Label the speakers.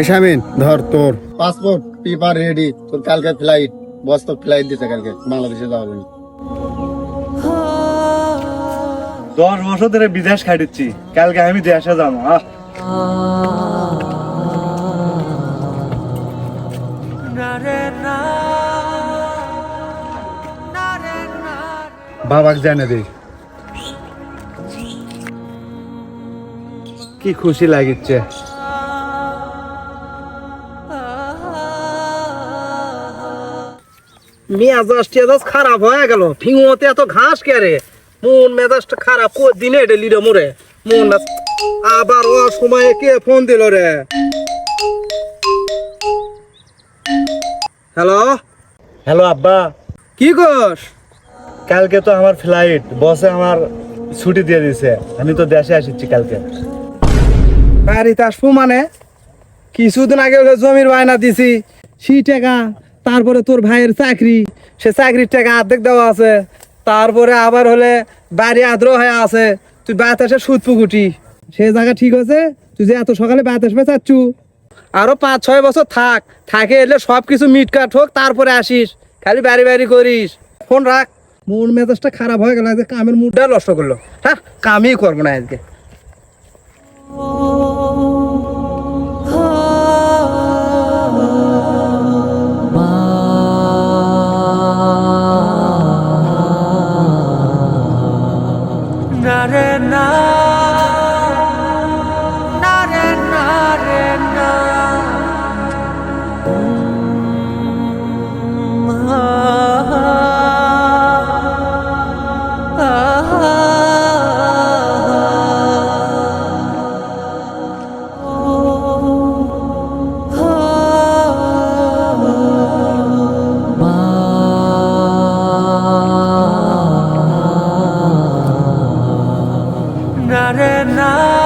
Speaker 1: এসামিন ধর তোর।
Speaker 2: Passport paper ready তোর কালকে ফ্লাইট বস তো ফ্লাইট দিতে কালকে বাংলাদেশে যাওয়া হবে
Speaker 3: দশ বছর ধরে বিদেশ খাটিচ্ছি কালকে আমি দেশে যাব আহ। বাবাকে জানে দে। কি খুশি লাগিচ্ছে।
Speaker 4: মেজাজ টেজাজ খারাপ হয়ে গেল। ফিঙোতে এত ঘাস কে রে মন মেজাজটা খারাপ কো দিনে ডেলি রে মোরে। মন আবার ও সময়ে কে ফোন দিল রে? হ্যালো?
Speaker 3: হ্যালো আব্বা।
Speaker 4: কি কস
Speaker 3: কালকে তো আমার ফ্লাইট বসে আমার ছুটি দিয়ে দিছে। আমি তো দেশে আসছি কালকে।
Speaker 4: বাড়িতে আসব মানে? কিছুদিন আগে জমির বায়না দিছি। সেই টাকা তারপরে তোর ভাইয়ের চাকরি, সে চাকরির টাকা আর্ধেক দেওয়া আছে। তারপরে আবার হলে বাড়ি আদ্র হয়ে আছে। তুই বাতাসে সুদ পুকুটি সে জায়গা ঠিক আছে তুই যে এত সকালে বাতাস বেচাচ্ছু আরও পাঁচ, ছয় বছর থাক। থাকে এলে সব কিছু মিট কাট হোক, তারপরে আসিস। খালি বাড়ি বাড়ি করিস। ফোন রাখ। মন মেজাজটা খারাপ হয়ে গেল কামের মুডটা নষ্ট করল। হ্যাঁ কামই করব না আজকে। 그날의 나 night.